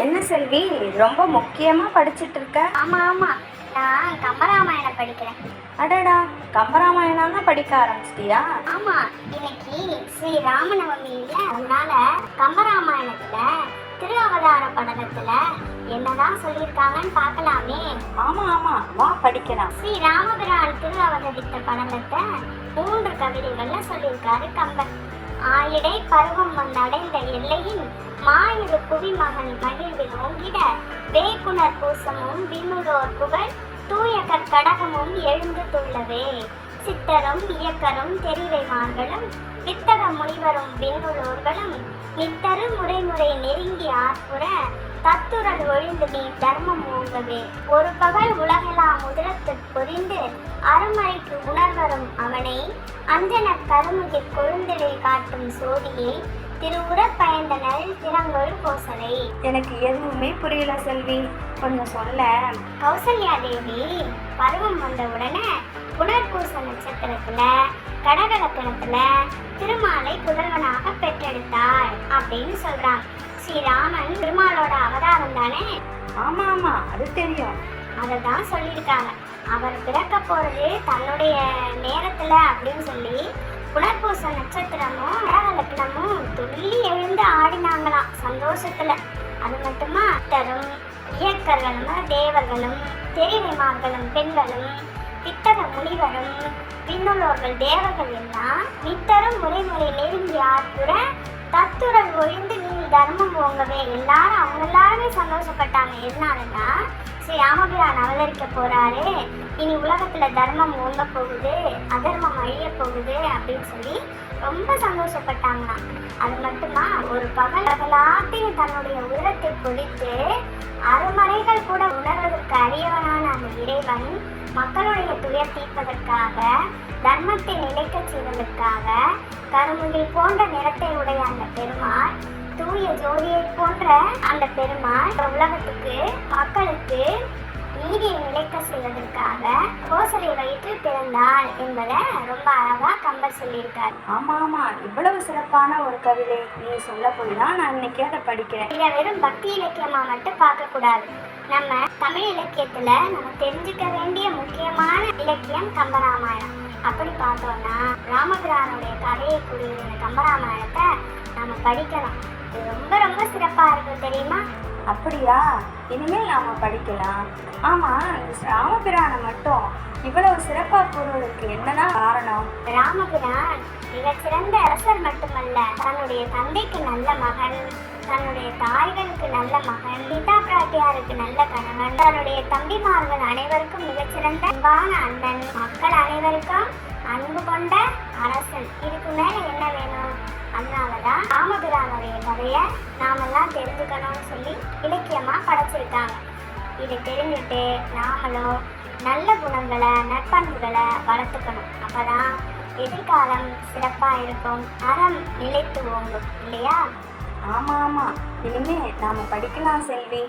என்ன செல்வி ரொம்ப முக்கியமா படிச்சிட்டு இருக்க ஆமா ஆமா. நான் கம்பராமாயணம் படிக்கிறேன். அடடா கம்பராமாயணம் தான் படிக்க ஆரம்பிச்சிட்டியா? ஆமா. இன்னைக்கு ஸ்ரீ ராமநவமி இல்ல. அதனால கம்பராமாயணத்துல திருஅவதார படலத்துல என்னதான் சொல்லியிருக்காங்கன்னு பார்க்கலாமே. ஆமா ஆமா. வா படிக்கலாம். ஸ்ரீ ராமபிரான் திரு அவதரித்த படலத்தை மூன்று கவிதைகள்ல சொல்லியிருக்காரு கம்பர். ஆயிடை பருவம் வந்தடைந்த எல்லையில் மாயிரு குவிமகன் மகிழ்வில் ஓங்கிட வேக்குணர் பூசமும் விண்ணுரோர் புகழ் தூய கற்கடகமும் எழுந்து துள்ளவே. சித்தரும் இயக்கரும் தெரிவைமார்களும் வித்தக முனிவரும் விண்ணுளோர்களும் நித்தரு முறைமுறை நெருங்கி ஆற்புற தத்துரல் ஒழிந்து நீ தர்மம் ஓங்கவே. ஒரு பகல் உலகெல்லாம் உதிரத்துட் பொறிந்து அருமறைக்கு உணர்வரும் அவனை அஞ்சன கருமுகிர் கொழுந்திடை காட்டும் சோதியை திருவுர பயந்தனல் திறங்கொள் கோசலை. எனக்கு எதுவுமே புரியல செல்வி. கொஞ்சம் சொல்ல கௌசல்யா தேவி பருவம் வந்த உடனே புதல்வனாக பெற்றெடுத்தாள் அப்படின்னு சொல்றாங்க ஸ்ரீராமன் திருமாலோட அவதாரம் தானே? ஆமா ஆமா அது தெரியும். அதை தான் சொல்லியிருக்காங்க. அவர் பிறக்க போறது தன்னுடைய நேரத்துல அப்படின்னு சொல்லி புனர்பூச நட்சத்திரமும் கடகலக்கணமும் துள்ளி எழுந்து ஆடினாங்களாம் சந்தோஷத்துல. அது மட்டுமா? தரும் இயக்கர்களும் தேவர்களும் தெரிவிமார்களும் பெண்களும் பித்தக முனிவரும் விண்ணுலோர்கள் தேவர்கள் எல்லாம் நித்தரும் முறைமுறை நெருங்கி ஆற்றுற தத்துரல் ஒழிந்து நீ தர்மம் ஓங்கவே. எல்லாரும் அவங்க எல்லாருமே சந்தோஷப்பட்டாங்க. எதனாலன்னா ஸ்ரீ ராமபிரான் அவதரிக்க போறாரு. இனி உலகத்துல தர்மம் ஓங்க போகுது அதர்மம் அழிய போகுது அப்படின்னு சொல்லி ரொம்ப சந்தோஷப்பட்டாங்களாம். அது மட்டுமா ஒரு பகல் பகலாத்தையும் தன்னுடைய உரத்தை பொழித்து அருமறைகள் கூட உணர்வதற்கு அரியவனான அந்த இறைவன் மக்கள் துயர் தீர்ப்பதற்காக தர்மத்தை நிலைக்கச் செய்வதற்காக கருமுகில் போன்ற நிறத்தை உடைய அந்த பெருமாள் தூய ஜோதியை போன்ற அந்த பெருமாள் உலகத்துக்கு மக்களுக்கு நீதியை நிலைக்க செய்வதற்காக கோசலை வயிற்றில் பிறந்தாள் என்பதை ரொம்ப அழகா கம்பர் சொல்லியிருக்கார். ஆமா ஆமா. இவ்வளவு சிறப்பான ஒரு கவிதை நீ சொல்ல போய் தான் நான் இன்னைக்கு அதை படிக்கிறேன். இதை வெறும் பக்தி இலக்கியமா மட்டும் பார்க்க கூடாது. நம்ம தமிழ் இலக்கியத்துல நம்ம தெரிஞ்சுக்க வேண்டிய முக்கியமான இலக்கியம் கம்பராமாயணம். அப்படி பார்த்தோம்னா ராமபிரானுடைய கதையை இந்த கம்பராமாயணத்தை நம்ம படிக்கணும் இது ரொம்ப ரொம்ப சிறப்பா இருக்கும் தெரியுமா? அப்படியா? இனிமேல் நாம படிக்கலாம். ஆமா ராமபிரானை மட்டும் இவ்வளவு சிறப்பா கூறுவதற்கு என்னதான் காரணம்? ராமபிரான் மிகச்சிறந்த அரசர் மட்டுமல்ல தன்னுடைய தந்தைக்கு நல்ல மகன் தன்னுடைய தாய்களுக்கு நல்ல மகன் பிதா பிராட்டியாருக்கு நல்ல கணவன் தன்னுடைய தம்பிமார்கள் அனைவருக்கும் மிகச்சிறந்த அன்பான அண்ணன். மக்கள் அனைவருக்கும் அன்பு கொண்ட அரசன். இதுக்கு மேல என்ன வேணும்? அதனாலதான் ராமபிரானுடைய கதையை நாமெல்லாம் தெரிஞ்சுக்கணும்னு சொல்லி இலக்கியமா படைச்சிருக்காங்க. இதை தெரிஞ்சுட்டு நாமளும் நல்ல குணங்களை நற்பண்புகளை வளர்த்துக்கணும். அப்பதான் எதிர்காலம் சிறப்பாக இருக்கும். அறம் நிலைத்து ஓங்கும். இல்லையா? ஆமா ஆமா. இனிமே நாம படிக்கலாம் செல்வி.